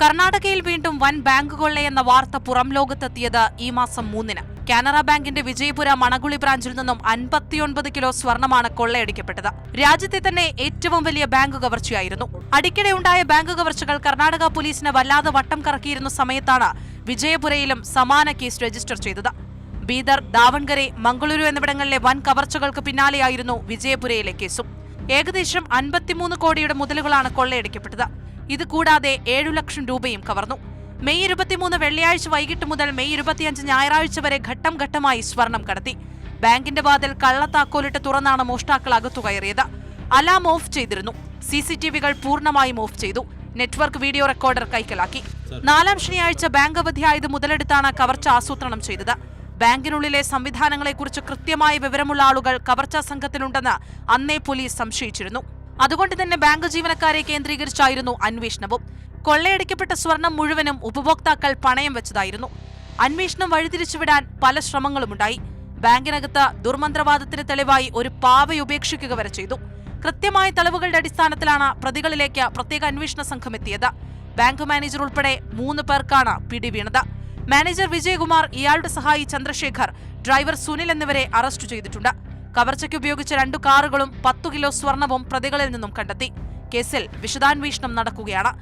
കർണാടകയിൽ വീണ്ടും വൻ ബാങ്ക് കൊള്ളയെന്ന വാർത്ത പുറം ലോകത്തെത്തിയത് ഈ മാസം മൂന്നിന്. കാനറ ബാങ്കിന്റെ വിജയപുര മണകുളി ബ്രാഞ്ചിൽ നിന്നും അൻപത്തിയൊൻപത് കിലോ സ്വർണമാണ് കൊള്ളയടിക്കപ്പെട്ടത്. രാജ്യത്തെ തന്നെ ഏറ്റവും വലിയ ബാങ്ക് കവർച്ചയായിരുന്നു. അടിക്കടെ ഉണ്ടായ ബാങ്ക് കവർച്ചകൾ കർണാടക പോലീസിനെ വല്ലാതെ വട്ടം കറക്കിയിരുന്ന സമയത്താണ് വിജയപുരയിലും സമാന കേസ് രജിസ്റ്റർ ചെയ്തത്. ബീദർ ദാവൺഗരെ മംഗളൂരു എന്നിവിടങ്ങളിലെ വൻ കവർച്ചകൾക്ക് പിന്നാലെയായിരുന്നു വിജയപുരയിലെ കേസും. ഏകദേശം അൻപത്തിമൂന്ന് കോടിയുടെ മുതലുകളാണ് കൊള്ളയടിക്കപ്പെട്ടത്. ഇത് കൂടാതെ ഏഴു ലക്ഷം രൂപയും കവർന്നു. മെയ് ഇരുപത്തിമൂന്ന് വെള്ളിയാഴ്ച വൈകിട്ട് മുതൽ മെയ് ഇരുപത്തിയഞ്ച് ഞായറാഴ്ച വരെ ഘട്ടം ഘട്ടമായി സ്വർണം കടത്തി. ബാങ്കിന്റെ വാതിൽ കള്ളത്താക്കോലിട്ട് തുറന്നാണ് മോഷ്ടാക്കൾ അകത്തു കയറിയത്. അലാം ഓഫ് ചെയ്തിരുന്നു. സി സി ടി വികൾ പൂർണമായും ഓഫ് ചെയ്തു. നെറ്റ്വർക്ക് വീഡിയോ റെക്കോർഡർ കൈക്കലാക്കി. നാലാം ശനിയാഴ്ച ബാങ്ക് അവധിയായത് മുതലെടുത്താണ് കവർച്ച ആസൂത്രണം ചെയ്തത്. ബാങ്കിനുള്ളിലെ സംവിധാനങ്ങളെക്കുറിച്ച് കൃത്യമായ വിവരമുള്ള ആളുകൾ കവർച്ചാ സംഘത്തിലുണ്ടെന്ന് അന്നേ പോലീസ് സംശയിച്ചിരുന്നു. അതുകൊണ്ട് തന്നെ ബാങ്ക് ജീവനക്കാരെ കേന്ദ്രീകരിച്ചായിരുന്നു അന്വേഷണവും. കൊള്ളയടിക്കപ്പെട്ട സ്വർണം മുഴുവനും ഉപഭോക്താക്കൾ പണയം വെച്ചതായിരുന്നു. അന്വേഷണം വഴിതിരിച്ചുവിടാൻ പല ശ്രമങ്ങളുമുണ്ടായി. ബാങ്കിനകത്ത് ദുർമന്ത്രവാദത്തിന് തെളിവായി ഒരു പാവ ഉപേക്ഷിക്കുക വരെ ചെയ്തു. കൃത്യമായ തെളിവുകളുടെ അടിസ്ഥാനത്തിലാണ് പ്രതികളിലേക്ക് പ്രത്യേക അന്വേഷണ സംഘം എത്തിയത്. ബാങ്ക് മാനേജർ ഉൾപ്പെടെ മൂന്ന് പേർക്കാണ് പിടിവീണത്. മാനേജർ വിജയകുമാർ ഇയാളുടെ സഹായി ചന്ദ്രശേഖർ ഡ്രൈവർ സുനിൽ എന്നിവരെ അറസ്റ്റ് ചെയ്തിട്ടുണ്ട്. കവർച്ചയ്ക്ക് ഉപയോഗിച്ച രണ്ടു കാറുകളും പത്തു കിലോ സ്വർണവും പ്രതികളിൽ നിന്നും കണ്ടെത്തി. കേസിൽ വിശദാന്വേഷണം നടക്കുകയാണ്.